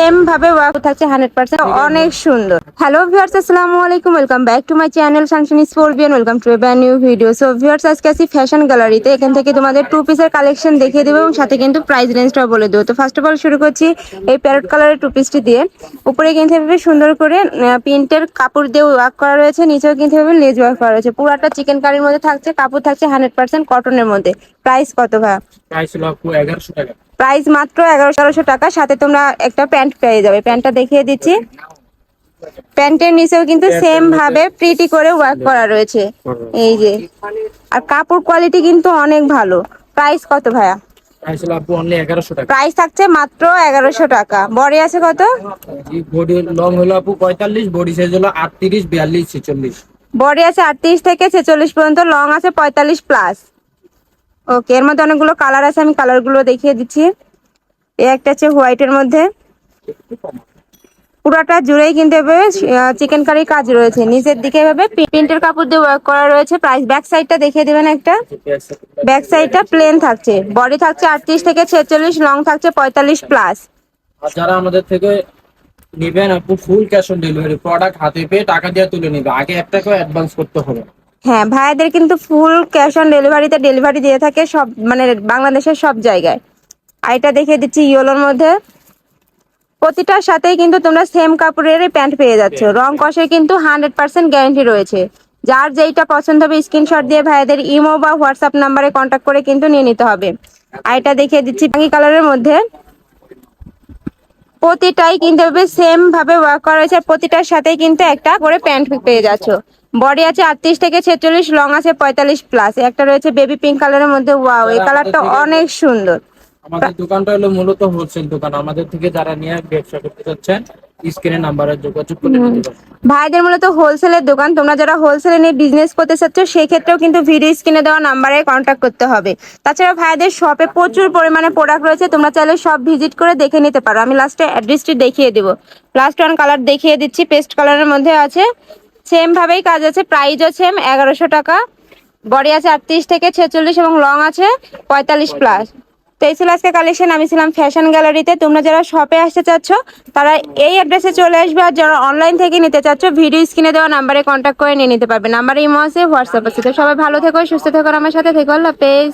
Same ভাবে work থাকছে hundred percent অনেক সুন্দর। হ্যালো ভিউয়ার্স আসসালামু আলাইকুম welcome back to my channel সাংশন স্পোর্বিয়ান welcome to a brand new video so viewers আজকে আসি ফ্যাশন গ্যালারিতে এখান থেকে তোমাদের টু পিসের কালেকশন দেখিয়ে দেবো এবং সাথে কিন্তু প্রাইস রেঞ্জটাও বলে দেবো। তো ফার্স্ট অফ অল শুরু করছি এই প্যারট কালারের টু পিসটি দিয়ে। উপরে কিন্তু এভাবে সুন্দর করে প্রিন্টের কাপড় দিয়ে ওয়ার্ক করা রয়েছে নিচেও কিন্তু এভাবে লেজ ওয়ার্ক করা রয়েছে। পুরাটা চিকেন কারির মধ্যে থাকছে কাপড় থাকছে হান্ড্রেড পার্সেন্ট কটনের মধ্যে। প্রাইস কত ভাই? প্রাইস হলো আপু এগারোশো টাকা। প্রাইস মাত্র এগারোশো টাকা। সাথে তোমরা একটা প্যান্ট পেয়ে যাবে। প্যান্টটা দেখিয়ে দিচ্ছি। প্যান্টের নিচেও কিন্তু সেম ভাবে প্রিটি করে ওয়ার্ক করা রয়েছে। এই যে। আর কাপড় কোয়ালিটি কিন্তু অনেক ভালো। প্রাইস কত ভাইয়া? প্রাইস থাকছে মাত্র এগারোশো টাকা। বডি আছে কত? বডি লং হলো আপু পঁয়তাল্লিশ বডি সাইজ হলো আটত্রিশ বিয়াল্লিশ ছেচল্লিশ। বডি আছে আটত্রিশ থেকে ছেচল্লিশ পর্যন্ত লং আছে পঁয়তাল্লিশ প্লাস ওকে এর মধ্যে অনেকগুলো কালার আছে, আমি কালারগুলো দেখিয়ে দিচ্ছি। এই একটা আছে হোয়াইটের মধ্যে। পুরোটা জুড়েই কিন্তু এভাবে চিকেন কারির কাজ রয়েছে। নিচের দিকে এভাবে প্রিন্টের কাপড় দিয়ে ওয়ার্ক করা রয়েছে। প্রাইস ব্যাক সাইডটা দেখিয়ে দিবেন একটা। ব্যাক সাইডটা প্লেন থাকছে। বডি থাকছে আটত্রিশ থেকে ছেচল্লিশ লং থাকছে পঁয়তাল্লিশ প্লাস যারা আমাদের থেকে নেবেন আপু full cash on delivery product হাতে পেয়ে টাকা দিয়ে তুলে নেবে। আগে এক অ্যাডভান্স করতে হবে। হ্যাঁ ভাইয়াদের কিন্তু ফুল ক্যাশ অন ডেলিভারিতে ডেলিভারি দিয়ে থাকে সব মানে বাংলাদেশের সব জায়গায়। আর এটা দেখিয়ে দিচ্ছি ইয়েলোর মধ্যে। প্রতিটার সাথেই কিন্তু তোমরা সেম কাপড়ের প্যান্ট পেয়ে যাচ্ছ। রং কষে কিন্তু হান্ড্রেড পার্সেন্ট গ্যারান্টি রয়েছে। যার যেইটা পছন্দ হবে স্ক্রিনশট দিয়ে ভাইয়াদের ইমো বা হোয়াটসঅ্যাপ নাম্বারে কন্ট্যাক্ট করে কিন্তু নিয়ে নিতে হবে। আর এটা দেখিয়ে দিচ্ছি বাকি কালারের মধ্যে। প্রতিটাই কিন্তু সেম ভাবে ওয়ার্ক করা হয়েছে। আর প্রতিটার সাথেই কিন্তু একটা করে প্যান্ট পেয়ে যাচ্ছ। বডি আছে আটত্রিশ থেকে ছেচল্লিশ লং আছে পঁয়তাল্লিশ প্লাস একটা রয়েছে বেবি পিঙ্ক কালারের মধ্যে ওয়াও এই কালারটা অনেক সুন্দর। আমাদের দোকানটা হলো মূলত হোলসেল দোকান। আমাদের থেকে যারা নিয়ে ব্যবসা করতে চাচ্ছেন স্ক্রিনে নাম্বারে যোগাযোগ করে ভাইদের মূলত হোলসেলের দোকান। তোমরা যারা হোলসেলে নিয়ে বিজনেস করতে চাচ্ছ সেই ক্ষেত্রেও কিন্তু ভিডিও স্ক্রিনে দেওয়া নাম্বারে কন্ট্যাক্ট করতে হবে। তাছাড়া ভাইদের শপে প্রচুর পরিমাণে প্রোডাক্ট রয়েছে। তোমরা চাইলে সব ভিজিট করে দেখে নিতে পারো। আমি লাস্টে অ্যাড্রেসটি দেখিয়ে দেবো। লাস্ট ওয়ান কালার দেখিয়ে দিচ্ছি। পেস্ট কালারের মধ্যে আছে। সেম ভাবেই কাজ আছে প্রাইজও সেম এগারোশো টাকা। বডি আছে আটত্রিশ থেকে ছেচল্লিশ এবং লং আছে পঁয়তাল্লিশ প্লাস তো এই ছিল আজকে কালেকশন আমি ছিলাম ফ্যাশন গ্যালারিতে তোমরা যারা শপে আসতে চাচ্ছ, তারা এই অ্যাড্রেসে চলে আসবে। আর যারা অনলাইন থেকে নিতে চাচ্ছ ভিডিও স্ক্রিনে দেওয়া নাম্বারে কন্ট্যাক্ট করে নিয়ে নিতে পারবে। নাম্বার ইমো আছে হোয়াটসঅ্যাপ আছে। তো সবাই ভালো থেকো, সুস্থ থেকো আমার সাথে থেকো। আল্লাহ হাফেজ।